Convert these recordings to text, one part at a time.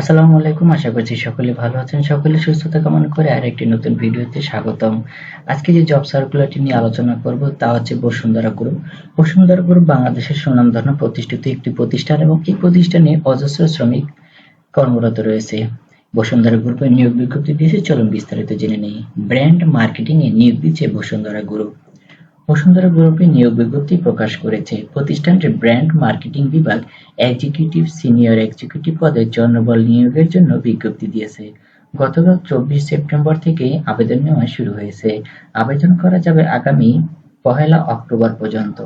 আসসালামু আলাইকুম, আশা করছি সকলে ভালো আছেন। সকলে সুস্থতা কামনা করে আর একটি নতুন ভিডিওতে স্বাগতম। আজকে যে জব সার্কুলারটি নিয়ে আলোচনা করব, তা হচ্ছে বসুন্ধরা গ্রুপ বসুন্ধরা গ্রুপ বাংলাদেশের সুনামধন্য প্রতিষ্ঠিত একটি প্রতিষ্ঠান এবং এই প্রতিষ্ঠানে অজস্র শ্রমিক কর্মরত রয়েছে। বসুন্ধরা গ্রুপের নিয়োগ বিজ্ঞপ্তি দিয়েছে, চলুন বিস্তারিত জেনে নেই। ব্র্যান্ড মার্কেটিং এ নিয়োগ দিচ্ছে বসুন্ধরা গ্রুপ বসুন্ধরা গ্রুপে নিয়োগ বিজ্ঞপ্তি প্রকাশ করেছে। প্রতিষ্ঠানটির ব্র্যান্ড মার্কেটিং বিভাগ এক্সিকিউটিভ সিনিয়র এক্সিকিউটিভ পদে জনবল নিয়োগের জন্য বিজ্ঞপ্তি দিয়েছে। গতকাল চব্বিশ সেপ্টেম্বর থেকে আবেদন নেওয়া শুরু হয়েছে। আবেদন করা যাবে আগামী পহেলা অক্টোবর পর্যন্ত।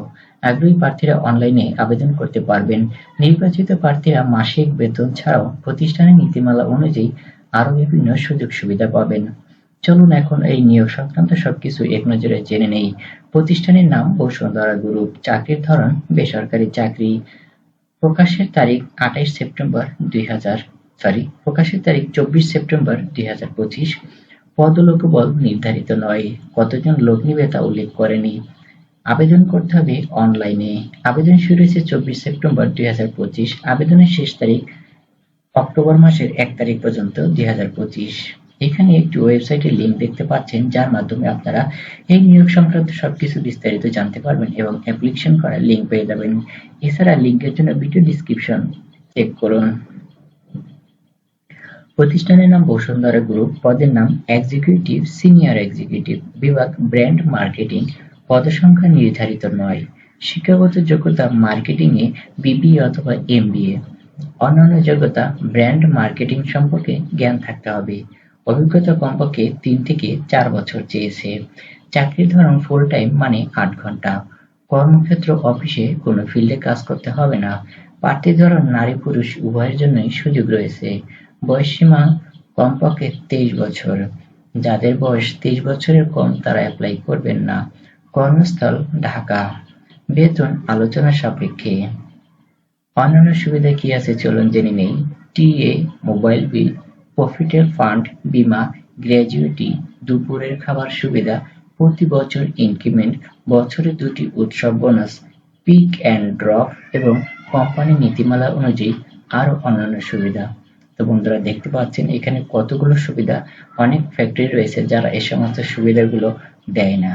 আগ্রহী প্রার্থীরা অনলাইনে আবেদন করতে পারবেন। নির্বাচিত প্রার্থীরা মাসিক বেতন ছাড়াও প্রতিষ্ঠানের নীতিমালা অনুযায়ী আরও বিভিন্ন সুযোগ সুবিধা পাবেন। চলুন এখন এই নিয়োগ সংক্রান্ত সবকিছু এক নজরে জেনে নেই। প্রতিষ্ঠানের নাম বসুন্ধরা গ্রুপ। চাকরির ধরন, বেসরকারি চাকরি। প্রকাশের তারিখ আঠাইশ সেপ্টেম্বর দুই হাজার সরি প্রকাশের তারিখ চব্বিশ সেপ্টেম্বর দুই হাজার পঁচিশ। পদ লোকবল নির্ধারিত নয়। কতজন লোক নিবে তা উল্লেখ করেনি। আবেদন করতে হবে অনলাইনে। আবেদন শুরু হয়েছে চব্বিশ সেপ্টেম্বর দুই হাজার পঁচিশ। আবেদনের শেষ তারিখ অক্টোবর মাসের এক তারিখ পর্যন্ত দুই হাজার পঁচিশ। এখানে একটি ওয়েবসাইটের লিংক দেখতে পাচ্ছেন, যার মাধ্যমে আপনারা এই নিয়োগ সংক্রান্ত সবকিছু বিস্তারিত জানতে পারবেন এবং অ্যাপ্লিকেশন করার লিংক পেয়ে যাবেন। এছাড়া লিংকের জন্য ভিডিও ডিসক্রিপশন চেক করুন। প্রতিষ্ঠানের নাম বসুন্ধরা গ্রুপ পদের নাম এক্সিকিউটিভ সিনিয়র এক্সিকিউটিভ বিভাগ ব্র্যান্ড মার্কেটিং পদসংখ্যা নির্ধারিত নয়। শিক্ষাগত যোগ্যতা মার্কেটিং এ বিবিএ অথবা এমবিএ অন্যান্য যোগ্যতা ব্র্যান্ড মার্কেটিং সম্পর্কে জ্ঞান থাকতে হবে। অভিজ্ঞতা কমপক্ষে তিন থেকে চার বছর চেয়েছে। চাকরির ধরন ফুল টাইম মানে আট ঘণ্টা। কর্মক্ষেত্র অফিসে কোনো ফিল্ডে কাজ করতে হবে না। প্রার্থী ধরন নারী পুরুষ উভয়ের জন্যই সুযোগ রয়েছে। বয়সসীমা কমপক্ষে তেইশ বছর। যাদের বয়স তেইশ বছরের কম তারা অ্যাপ্লাই করবেন না। কর্মস্থল ঢাকা। বেতন আলোচনা সাপেক্ষে। অন্যান্য সুবিধা কি আছে চলুন জেনে নেই। টিএ মোবাইল বিল প্রফিটের ফান্ড, বীমা, গ্র্যাজুইটি, দুপুরের খাবার সুবিধা, প্রতি বছর ইনক্রিমেন্ট, বছরে দুটি উৎসব বোনাস, পিক অ্যান্ড ড্রপ এবং কোম্পানি নীতিমালা অনুযায়ী আরও অন্যান্য সুবিধা। তো বন্ধুরা, দেখতে পাচ্ছেন, এখানে কতগুলো সুবিধা? অনেক ফ্যাক্টরি রয়েছে যারা এই সমস্ত সুবিধাগুলো দেয় না।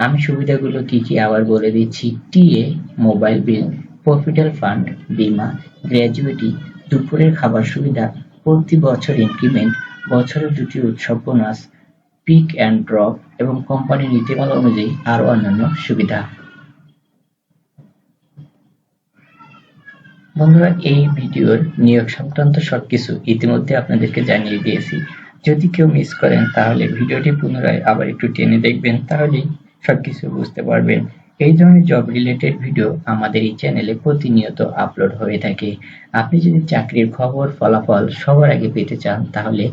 আমি সুবিধাগুলো কি কি আবার বলে দিচ্ছি? টিএ, মোবাইল বিল প্রফিটাল ফান্ড, বীমা, গ্র্যাজুইটি, দুপুরের খাবার সুবিধা প্রতি বছর ইনক্রিমেন্ট বছরে দুটি উৎসব বোনাস পিক অ্যান্ড ড্রপ এবং কোম্পানির নীতিমালা অনুযায়ী আরও অন্যান্য সুবিধা। বন্ধুরা, এই ভিডিওর নিয়োগ সংক্রান্ত সবকিছু ইতিমধ্যে আপনাদেরকে জানিয়ে দিয়েছি। যদি কেউ মিস করেন, তাহলে ভিডিওটি পুনরায় আবার একটু টেনে দেখবেন, তাহলেই সবকিছু বুঝতে পারবেন। এই ধরনের জব রিলেটেড ভিডিও আমাদের এই চ্যানেলে প্রতিনিয়ত আপলোড হয়ে থাকে। আপনি যদি চাকরির খবর, ফলাফল সবার আগে পেতে চান, তাহলে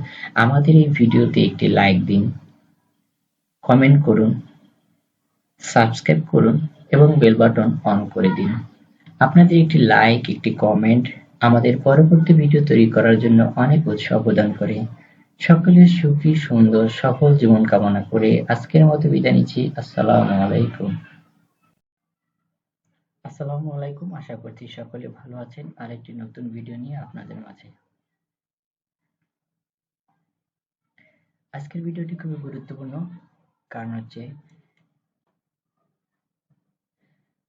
আমাদের এই ভিডিওতে একটি লাইক দিন কমেন্ট করুন সাবস্ক্রাইব করুন এবং বেল বাটন অন করে দিন। আপনাদের একটি লাইক একটি কমেন্ট আমাদের পরবর্তী ভিডিও তৈরি করার জন্য অনেক উৎসাহ প্রদান করে। সকলের সুখী, সুন্দর, সফল জীবন কামনা করে আজকের মতো বিদায় নিচ্ছি। আসসালামু আলাইকুম। আসসালামু আলাইকুম। আশা করছি সকলে ভালো আছেন। আরেকটি নতুন ভিডিও নিয়ে আপনাদের মাঝে। আজকের ভিডিওটি খুবই গুরুত্বপূর্ণ। কারণ হচ্ছে,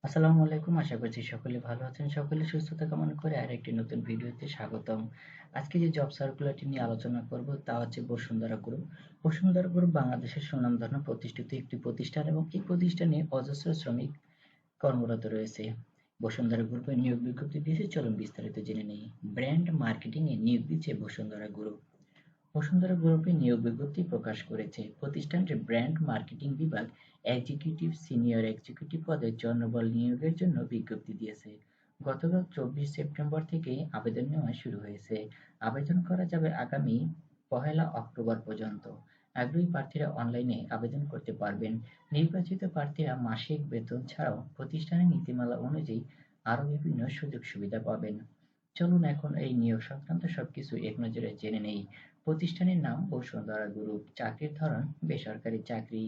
আসসালামু আলাইকুম। আশা করছি সকলে ভালো আছেন। সকলে সুস্থতা কামনা করে আর একটি নতুন ভিডিওতে স্বাগতম। আজকে যে জব সার্কুলারটি নিয়ে আলোচনা করব, তা হচ্ছে বসুন্ধরা গ্রুপ বসুন্ধরা গ্রুপ বাংলাদেশের সুনামধন্য প্রতিষ্ঠিত একটি প্রতিষ্ঠান এবং এই প্রতিষ্ঠানে অজস্র শ্রমিক কর্মরত রয়েছে। বসুন্ধরা গ্রুপের নিয়োগ বিজ্ঞপ্তি দিয়েছে। চলুন বিস্তারিত জেনে নেই। ব্র্যান্ড মার্কেটিং এ নিয়োগ দিচ্ছে বসুন্ধরা গ্রুপ। বসুন্ধরা গ্রুপে নিয়োগ বিজ্ঞপ্তি প্রকাশ করেছে। প্রতিষ্ঠানটির ব্র্যান্ড মার্কেটিং বিভাগ এক্সিকিউটিভ সিনিয়র এক্সিকিউটিভ পদে জনবল নিয়োগের জন্য বিজ্ঞপ্তি দিয়েছে। গতকাল চব্বিশ সেপ্টেম্বর থেকে আবেদন নেওয়া শুরু হয়েছে। আবেদন করা যাবে আগামী পহেলা অক্টোবর পর্যন্ত। আগ্রহী প্রার্থীরা অনলাইনে আবেদন করতে পারবেন। নির্বাচিত প্রার্থীরা মাসিক বেতন ছাড়াও প্রতিষ্ঠানের নীতিমালা অনুযায়ী আরও বিভিন্ন সুযোগ সুবিধা পাবেন। চলুন এখন এই নিয়োগ সংক্রান্ত সবকিছু এক নজরে জেনে নেই। প্রতিষ্ঠানের নাম বসুন্ধরা গ্রুপ। চাকরির ধরন বেসরকারি চাকরি।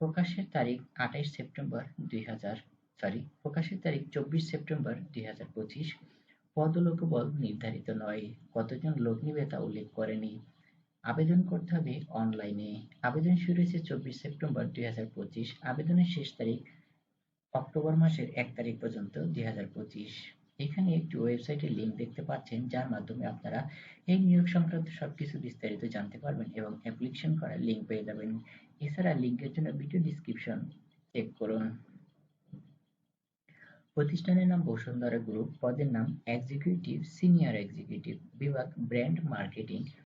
প্রকাশের তারিখ আঠাইশ সেপ্টেম্বর দুই হাজার সরি প্রকাশের তারিখ চব্বিশ সেপ্টেম্বর দুই হাজার পঁচিশ। পদ ও লোকবল নির্ধারিত নয়। কতজন লোক নিবে তা উল্লেখ করেনি। আবেদন করতে হবে অনলাইনে আবেদন শুরু হয়েছে চব্বিশ সেপ্টেম্বর দুই আবেদনের শেষ তারিখ অক্টোবর মাসের এক তারিখ পর্যন্ত দুই এখানে একটি ওয়েবসাইটের লিংক দেখতে পাচ্ছেন, যার মাধ্যমে আপনারা এই নিয়োগ সংক্রান্ত সবকিছু বিস্তারিত জানতে পারবেন এবং অ্যাপ্লিকেশন করার লিংক পেয়ে যাবেন। এছাড়া লিংকের জন্য ভিডিও ডিসক্রিপশন চেক করুন। প্রতিষ্ঠানের নাম বসুন্ধরা গ্রুপ পদের নাম এক্সিকিউটিভ সিনিয়র এক্সিকিউটিভ বিভাগ ব্র্যান্ড মার্কেটিং